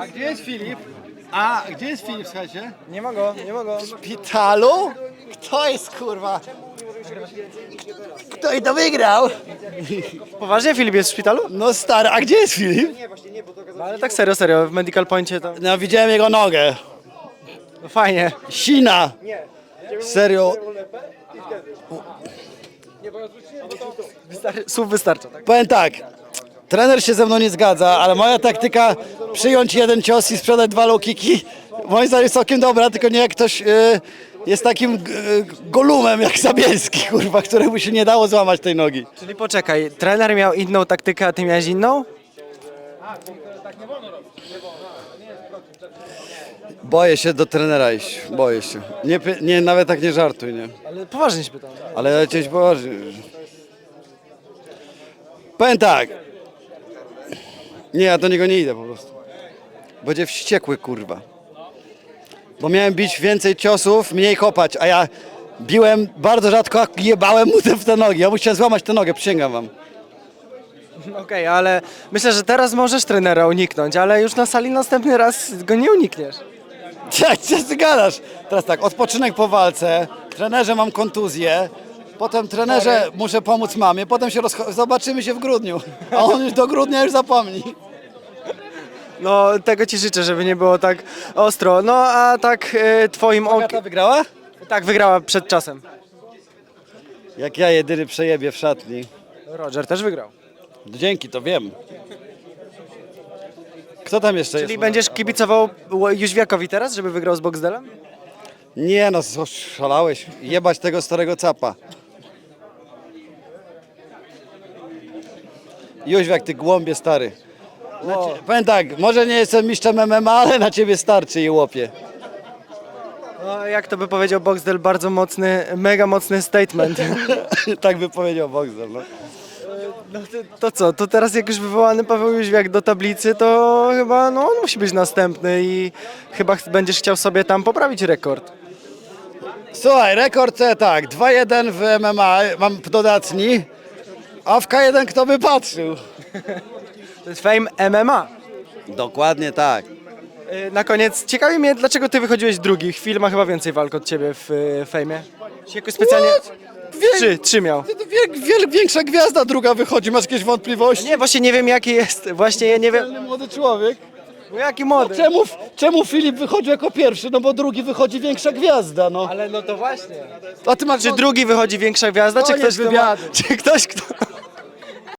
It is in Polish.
A gdzie jest Filip? A, gdzie jest Filip, słuchajcie? Nie ma go, nie ma go. W szpitalu? Kto jest kurwa? Kto i to wygrał? Poważnie Filip jest w szpitalu? No stary, a gdzie jest Filip? No, ale tak serio, serio, w Medical Poincie to No widziałem jego nogę. no, fajnie. Sina. Serio, Wystar- słów wystarcza, tak? powiem tak. Trener się ze mną nie zgadza, ale moja taktyka przyjąć jeden cios i sprzedać dwa low kicki moim zdaniem jest całkiem dobra, tylko nie jak ktoś y, jest takim y, golumem jak Zabielski, kurwa, któremu się nie dało złamać tej nogi. Czyli poczekaj, trener miał inną taktykę, a ty miałeś inną? Boję się do trenera iść, boję się. Nie, py- nie nawet tak nie żartuj, nie. Ale poważnie się pytam. Ale ja cię poważnie. Powiem tak. Nie, ja do niego nie idę po prostu. Będzie wściekły, kurwa. Bo miałem bić więcej ciosów, mniej kopać, a ja biłem bardzo rzadko, a jebałem mu te- w te nogi. Ja mu chciałem złamać tę nogę, przysięgam wam. Okej, ale myślę, że teraz możesz trenera uniknąć, ale już na sali następny raz go nie unikniesz. Jak co ty gadasz? Teraz tak, odpoczynek po walce, trenerze mam kontuzję, potem trenerze muszę pomóc mamie, potem się rozcho- zobaczymy się w grudniu. A on już do grudnia już zapomni. No, tego ci życzę, żeby nie było tak ostro. No, a tak e, twoim okiem... Agata wygrała? Tak, wygrała przed czasem. Jak ja jedyny przejebię w szatni. Roger też wygrał. Dzięki, to wiem. Kto tam jeszcze Czyli jest? będziesz kibicował Ł- Jóźwiakowi teraz, żeby wygrał z Boxdelem? Nie no, szalałeś. Jebać tego starego capa. Jóźwiak, ty głąbie stary. Na cie... Powiem tak, może nie jestem mistrzem MMA, ale na ciebie starczy i łopie. No, jak to by powiedział Boxdel, bardzo mocny, mega mocny statement. tak by powiedział Boxer, no. No to, to co, to teraz jak już wywołany Paweł Jóźwiak do tablicy, to chyba no, on musi być następny i chyba ch- będziesz chciał sobie tam poprawić rekord. Słuchaj, rekord e, tak, 2-1 w MMA, mam dodatni, a w K1 kto by patrzył? To jest fame MMA. Dokładnie tak. Y, Na koniec, ciekawi mnie, dlaczego ty wychodziłeś drugi? Chwil ma chyba więcej walk od ciebie w y, fejmie. Czy jakoś specjalnie... Trzy, trzy miał. Wie, wie, większa gwiazda druga wychodzi, masz jakieś wątpliwości? Nie, właśnie nie wiem jaki jest, właśnie ja nie wiem, Młody człowiek. no jaki młody. Czemu, czemu Filip wychodzi jako pierwszy? No bo drugi wychodzi większa gwiazda, no. Ale no to właśnie. A ty masz... Czy drugi wychodzi większa gwiazda, czy Koniec ktoś, kto ma, wywiadu. czy ktoś, kto,